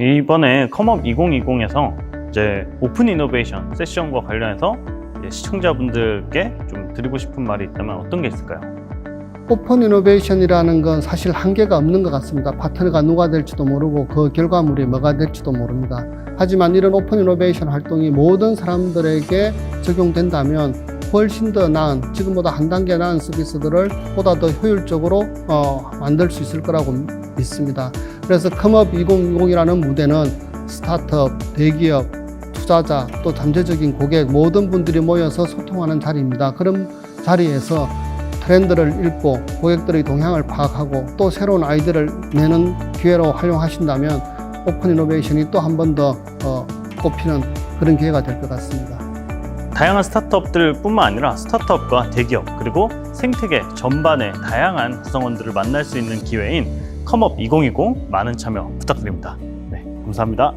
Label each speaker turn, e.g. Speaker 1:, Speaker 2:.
Speaker 1: 이번에 컴업 2020에서 이제 오픈 이노베이션 세션과 관련해서 시청자분들께 좀 드리고 싶은 말이 있다면 어떤 게 있을까요?
Speaker 2: 오픈 이노베이션이라는 건 사실 한계가 없는 것 같습니다. 파트너가 누가 될지도 모르고 그 결과물이 뭐가 될지도 모릅니다. 하지만 이런 오픈 이노베이션 활동이 모든 사람들에게 적용된다면 훨씬 더 나은, 지금보다 한 단계 나은 서비스들을 보다 더 효율적으로 어, 만들 수 있을 거라고 믿습니다. 그래서 컴업 2020이라는 무대는 스타트업, 대기업, 투자자, 또 잠재적인 고객 모든 분들이 모여서 소통하는 자리입니다. 그런 자리에서 트렌드를 읽고 고객들의 동향을 파악하고 또 새로운 아이디어를 내는 기회로 활용하신다면 오픈 이노베이션이 또 한 번더 어, 꼽히는 그런 기회가 될 것 같습니다.
Speaker 1: 다양한 스타트업들 뿐만 아니라 스타트업과 대기업 그리고 생태계 전반의 다양한 구성원들을 만날 수 있는 기회인 컴업 2020 많은 참여 부탁드립니다. 네, 감사합니다.